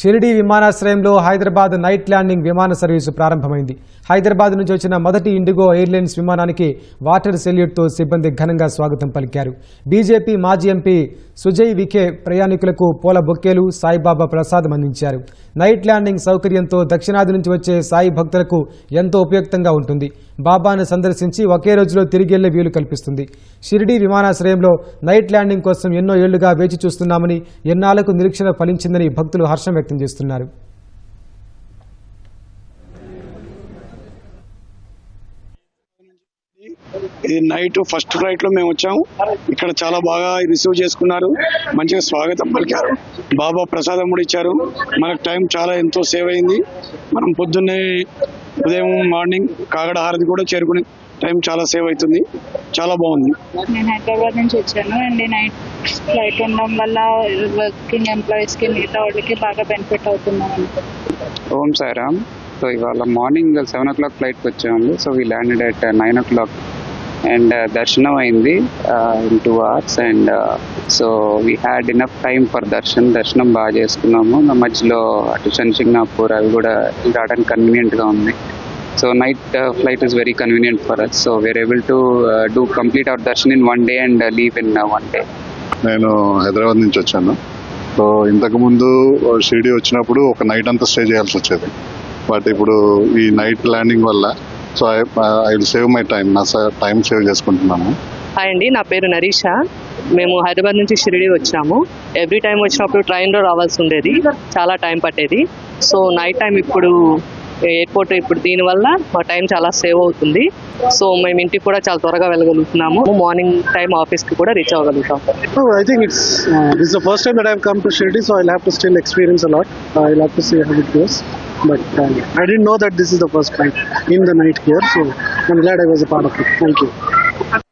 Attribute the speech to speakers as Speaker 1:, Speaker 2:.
Speaker 1: షిరిడి విమానాశ్రయంలో Hyderabad night landing విమాన service ప్రారంభమైంది. హైదరాబాద్ నుంచి వచ్చిన మొదటి ఇండిగో ఎయిర్లైన్స్ విమానానికి వాటర్ సెల్యూట్తో సిబ్బంది ఘనంగా స్వాగతం పలికారు. బీజేపీ మాజీ ఎంపీ సుజయ్ విఖే ప్రయాణికులకు పూల బొక్కేలు సాయిబాబా ప్రసాదం అందించారు. నైట్ ల్యాండింగ్ సౌకర్యంతో దక్షిణాది నుంచి వచ్చే సాయి భక్తులకు ఎంతో ఉపయుక్తంగా ఉంటుంది. బాబాను సందర్శించి ఒకే రోజులో తిరిగెళ్ళే వీలు కల్పిస్తుంది. షిరిడి విమానాశ్రయంలో నైట్ ల్యాండింగ్ కోసం ఎన్నో ఏళ్ళుగా వేచి చూస్తున్నామని ఎన్నాళ్ళకు నిరీక్షణ ఫలించిందని భక్తులు హర్షం వ్యక్తం చేస్తున్నారు.
Speaker 2: ఇది నైట్ ఫస్ట్ ఫ్లైట్లో మేము వచ్చాము. ఇక్కడ చాలా బాగా రిసీవ్ చేసుకున్నారు. మంచిగా స్వాగతం పలికారు. బాబా ప్రసాదం కూడా ఇచ్చారు మనకు టైం చాలా ఎంతో సేవ్ అయింది. మనం పొద్దున్నే ఉదయం మార్నింగ్ కాగడ హారతి కూడా చేరుకునే టైం చాలా సేవ్ అవుతుంది. చాలా బాగుంది.
Speaker 3: నేను హైదరాబాద్ నుంచి వచ్చాను. అండ్ నైట్ ఫ్లైట్ ఉండడం వల్ల వర్కింగ్ ఎంప్లాయీస్కి మిగతా వాళ్ళకి బాగా బెనిఫిట్ అవుతున్నాం
Speaker 4: ఓం సాయిరామ్. సో ఇవాళ మార్నింగ్ సెవెన్ ఓ క్లాక్ ఫ్లైట్కి వచ్చాము so we landed at nine o'clock. And దర్శనం అయింది in two hours and so we had enough time for darshan దర్శనం బాగా చేసుకున్నాము. నా మధ్యలో అటు శనిసింగ్నాపూర్ అవి కూడా రావడానికి కన్వీనియంట్గా ఉంది. So night flight is very convenient for us so we are able to do complete our darshan in one day and leave in one day
Speaker 5: నేను హైదరాబాద్ నుంచి వచ్చాను. సో ఇంతకు ముందు షిరిడి వచ్చినప్పుడు ఒక నైట్ అంతా స్టే చేయాల్సి వచ్చేది. బట్ ఇప్పుడు ఈ నైట్ ల్యాండింగ్ వల్ల so I I will save my time నా టైం సేవ్ చేసుకుంటున్నాను.
Speaker 6: హాయ్ అండి నా పేరు నరీష. మేము హైదరాబాద్ నుంచి షిరిడి వచ్చాము. ఎవ్రీ టైం వచ్చినప్పుడు ట్రైన్లో రావాల్సి ఉండేది చాలా టైం పట్టేది. సో నైట్ టైం ఇప్పుడు ఎయిర్పోర్ట్ ఇప్పుడు దీనివల్ల మా టైం చాలా సేవ్ అవుతుంది. సో మేము ఇంటికి కూడా చాలా త్వరగా వెళ్ళగలుగుతున్నాము. మార్నింగ్ టైం ఆఫీస్కి కూడా రీచ్ అవ్వగలుగుతాం.
Speaker 7: Oh, I think it's uh, this is the first time that I've come to Shirdi, so I'll have to still experience a lot. Uh, I'll have But uh, I didn't know that this is the first flight in the night here, so I'm glad I was a part of it. Thank you.